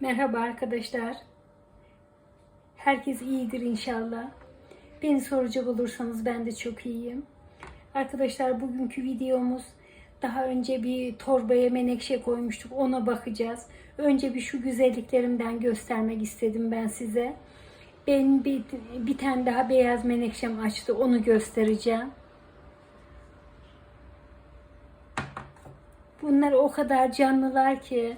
Merhaba arkadaşlar. Herkes iyidir inşallah. Beni soracak olursanız ben de çok iyiyim. Arkadaşlar bugünkü videomuz daha önce bir torbaya menekşe koymuştuk. Ona bakacağız. Önce bir şu güzelliklerimden göstermek istedim ben size. Ben bir, bir tane daha beyaz menekşem açtı. Onu göstereceğim. Bunlar o kadar canlılar ki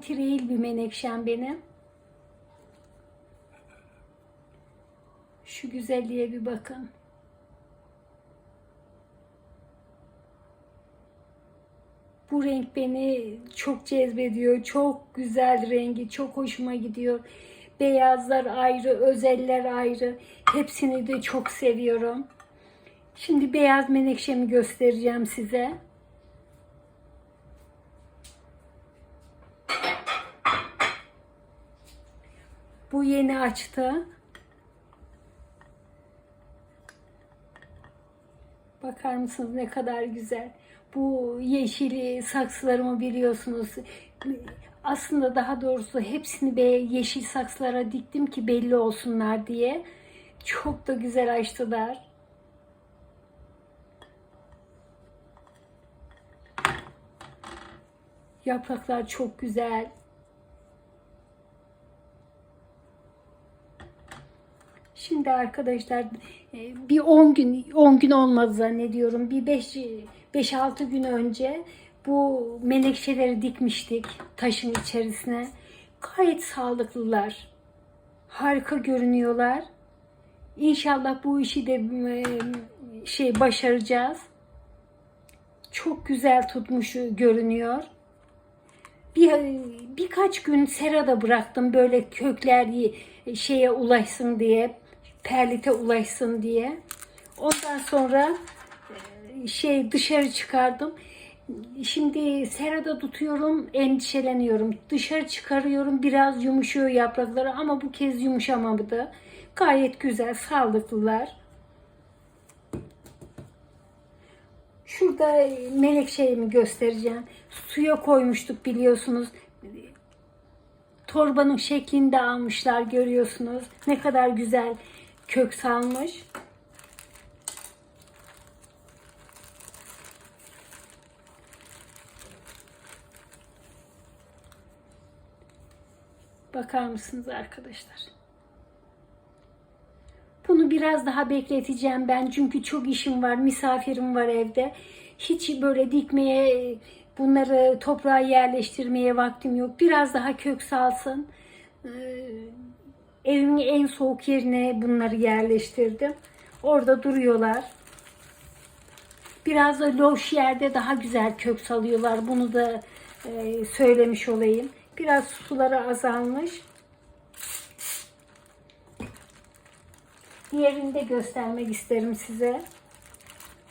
Bu tiril bir menekşem benim. Şu güzelliğe bir bakın. Bu renk beni çok cezbediyor. Çok güzel rengi, çok hoşuma gidiyor. Beyazlar ayrı, özeller ayrı. Hepsini de çok seviyorum. Şimdi beyaz menekşemi göstereceğim size. Bu yeni açtı. Bakar mısınız ne kadar güzel. Bu yeşili saksılarımı biliyorsunuz. Aslında daha doğrusu hepsini be yeşil saksılara diktim ki belli olsunlar diye. Çok da güzel açtılar. Yapraklar çok güzel. Şimdi arkadaşlar e, bir 10 gün 10 gün olmadı zannediyorum. Bir 5 5 6 gün önce bu menekşeleri dikmiştik taşın içerisine. Gayet sağlıklılar. Harika görünüyorlar. İnşallah bu işi de e, şey başaracağız. Çok güzel tutmuş görünüyor. Bir birkaç gün serada bıraktım böyle kökler şeye ulaşsın diye perlite ulaşsın diye. Ondan sonra e, şey dışarı çıkardım. Şimdi serada tutuyorum, endişeleniyorum. Dışarı çıkarıyorum, biraz yumuşuyor yaprakları ama bu kez yumuşamadı. Gayet güzel, sağlıklılar. Şurada melek şeyimi göstereceğim. Suya koymuştuk biliyorsunuz. Torbanın şeklinde almışlar görüyorsunuz. Ne kadar güzel kök salmış. Bakar mısınız arkadaşlar? Bunu biraz daha bekleteceğim ben çünkü çok işim var, misafirim var evde. Hiç böyle dikmeye, bunları toprağa yerleştirmeye vaktim yok. Biraz daha kök salsın. Evimin en soğuk yerine bunları yerleştirdim. Orada duruyorlar. Biraz da loş yerde daha güzel kök salıyorlar. Bunu da e, söylemiş olayım. Biraz suları azalmış. Diğerini de göstermek isterim size.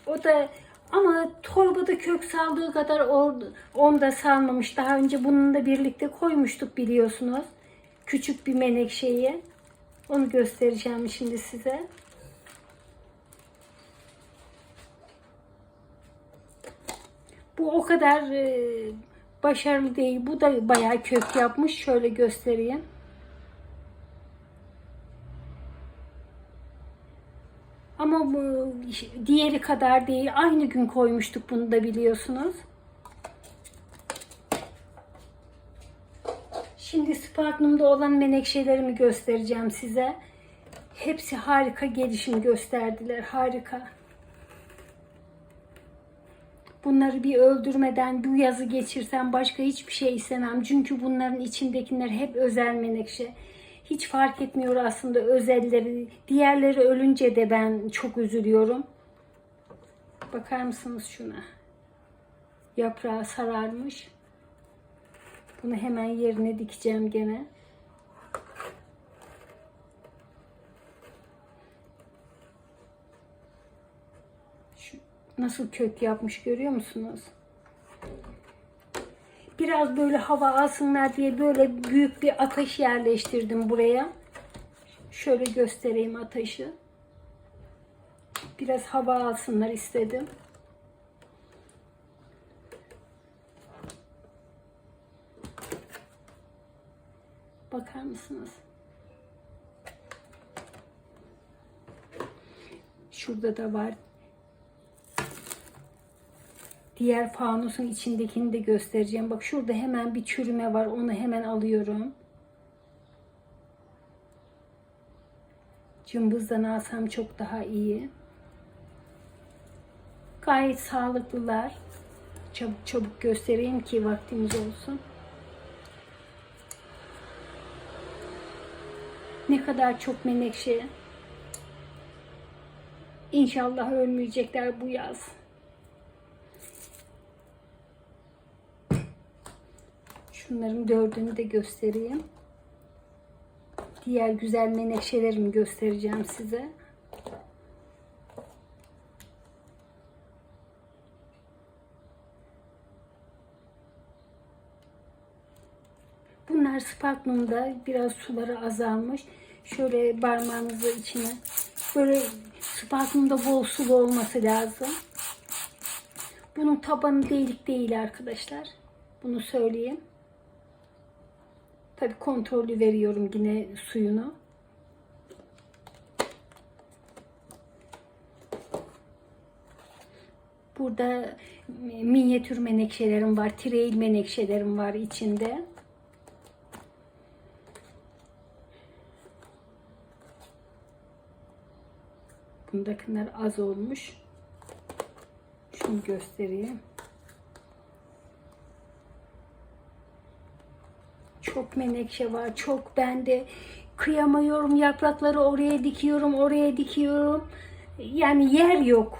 O da ama torbada kök saldığı kadar onda salmamış. Daha önce bununla birlikte koymuştuk biliyorsunuz küçük bir menekşeyi. Onu göstereceğim şimdi size. Bu o kadar e, başarılı değil. Bu da bayağı kök yapmış. Şöyle göstereyim. Ama bu diğeri kadar değil. Aynı gün koymuştuk bunu da biliyorsunuz. Şimdi Sparknum'da olan menekşelerimi göstereceğim size. Hepsi harika gelişim gösterdiler. Harika. Bunları bir öldürmeden bu yazı geçirsem başka hiçbir şey istemem. Çünkü bunların içindekiler hep özel menekşe. Hiç fark etmiyor aslında özelleri. Diğerleri ölünce de ben çok üzülüyorum. Bakar mısınız şuna? Yaprağı sararmış. Bunu hemen yerine dikeceğim gene. Şu nasıl kök yapmış görüyor musunuz? Biraz böyle hava alsınlar diye böyle büyük bir ateş yerleştirdim buraya. Şöyle göstereyim ateşi. Biraz hava alsınlar istedim. Mısınız? Şurada da var. Diğer fanusun içindekini de göstereceğim. Bak şurada hemen bir çürüme var. Onu hemen alıyorum. Cımbızdan alsam çok daha iyi. Gayet sağlıklılar. Çabuk çabuk göstereyim ki vaktimiz olsun. Ne kadar çok menekşe. İnşallah ölmeyecekler bu yaz. Şunların dördünü de göstereyim. Diğer güzel menekşelerimi göstereceğim size. Bunlar spaklumda biraz suları azalmış. Şöyle parmağınızı içine böyle spaklumda bol sulu olması lazım. Bunun tabanı delik değil arkadaşlar. Bunu söyleyeyim. Tabi kontrollü veriyorum yine suyunu. Burada minyatür menekşelerim var. Trail menekşelerim var içinde. Bundakiler az olmuş. Şunu göstereyim. Çok menekşe var. Çok bende kıyamıyorum. Yaprakları oraya dikiyorum, oraya dikiyorum. Yani yer yok.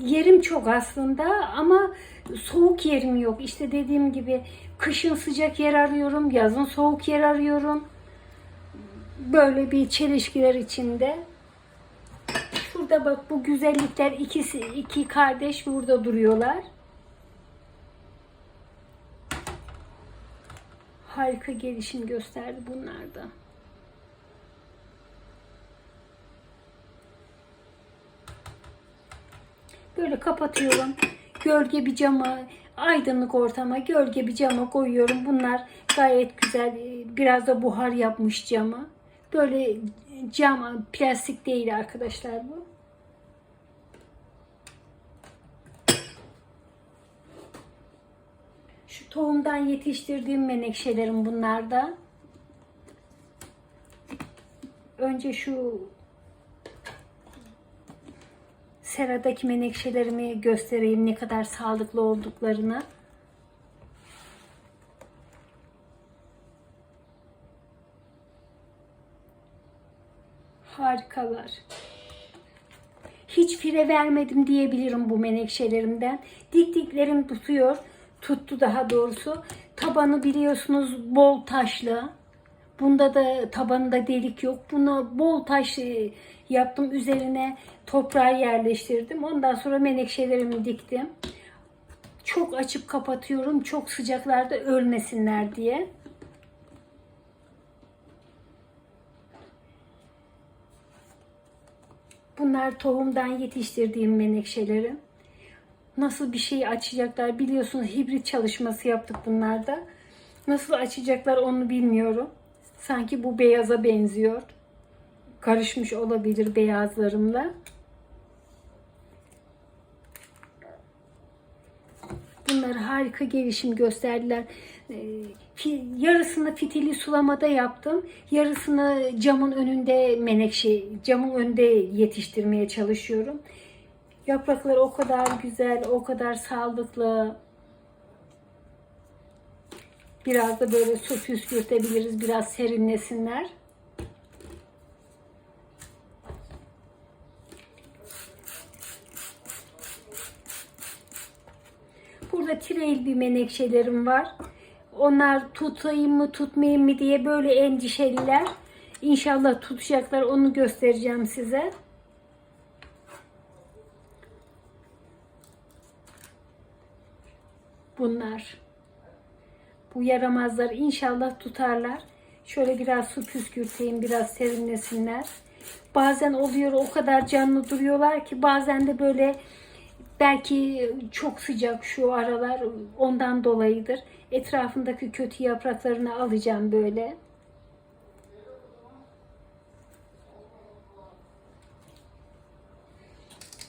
Yerim çok aslında ama soğuk yerim yok. İşte dediğim gibi kışın sıcak yer arıyorum, yazın soğuk yer arıyorum. Böyle bir çelişkiler içinde. Şurada bak bu güzellikler ikisi iki kardeş burada duruyorlar. Harika gelişim gösterdi bunlar da. Böyle kapatıyorum. Gölge bir cama, aydınlık ortama gölge bir cama koyuyorum. Bunlar gayet güzel. Biraz da buhar yapmış cama. Böyle cam, plastik değil arkadaşlar bu. Şu tohumdan yetiştirdiğim menekşelerim bunlar da. Önce şu seradaki menekşelerimi göstereyim ne kadar sağlıklı olduklarını. Harikalar. Hiç fire vermedim diyebilirim bu menekşelerimden. Diktiklerim tutuyor. Tuttu daha doğrusu. Tabanı biliyorsunuz bol taşlı. Bunda da tabanında delik yok. Buna bol taş e, yaptım. Üzerine toprağı yerleştirdim. Ondan sonra menekşelerimi diktim. Çok açıp kapatıyorum. Çok sıcaklarda ölmesinler diye. Bunlar tohumdan yetiştirdiğim menekşelerim. Nasıl bir şey açacaklar biliyorsunuz hibrit çalışması yaptık bunlarda. Nasıl açacaklar onu bilmiyorum. Sanki bu beyaza benziyor. Karışmış olabilir beyazlarımla. Bunlar harika gelişim gösterdiler. Ee, yarısını fitili sulamada yaptım. Yarısını camın önünde menekşe, camın önünde yetiştirmeye çalışıyorum. Yaprakları o kadar güzel, o kadar sağlıklı. Biraz da böyle su püskürtebiliriz, biraz serinlesinler. Burada trail bir menekşelerim var. Onlar tutayım mı tutmayayım mı diye böyle endişeliler. İnşallah tutacaklar onu göstereceğim size. bunlar. Bu yaramazlar inşallah tutarlar. Şöyle biraz su püskürteyim, biraz serinlesinler. Bazen oluyor o kadar canlı duruyorlar ki bazen de böyle belki çok sıcak şu aralar ondan dolayıdır. Etrafındaki kötü yapraklarını alacağım böyle.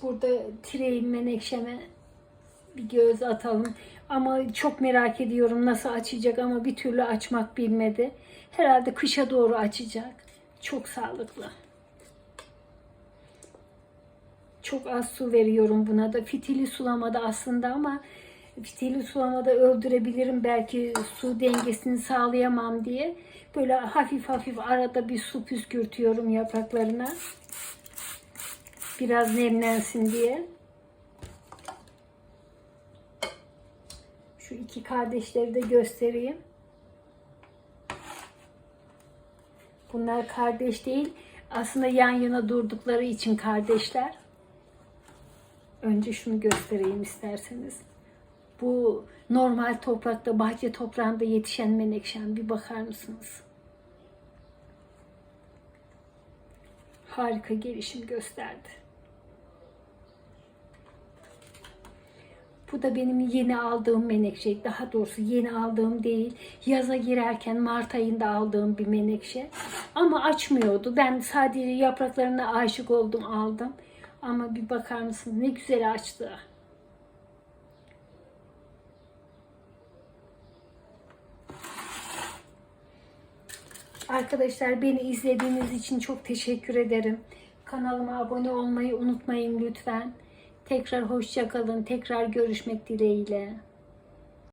Burada tireyim menekşeme bir göz atalım. Ama çok merak ediyorum nasıl açacak ama bir türlü açmak bilmedi. Herhalde kışa doğru açacak. Çok sağlıklı. Çok az su veriyorum buna da. Fitili sulamada aslında ama fitili sulamada öldürebilirim. Belki su dengesini sağlayamam diye. Böyle hafif hafif arada bir su püskürtüyorum yapraklarına. Biraz nemlensin diye. Şu iki kardeşleri de göstereyim. Bunlar kardeş değil. Aslında yan yana durdukları için kardeşler. Önce şunu göstereyim isterseniz. Bu normal toprakta, bahçe toprağında yetişen menekşem. Bir bakar mısınız? Harika gelişim gösterdi. Bu da benim yeni aldığım menekşe. Daha doğrusu yeni aldığım değil. Yaza girerken Mart ayında aldığım bir menekşe. Ama açmıyordu. Ben sadece yapraklarına aşık oldum aldım. Ama bir bakar mısınız ne güzel açtı. Arkadaşlar beni izlediğiniz için çok teşekkür ederim. Kanalıma abone olmayı unutmayın lütfen. Tekrar hoşça kalın. Tekrar görüşmek dileğiyle.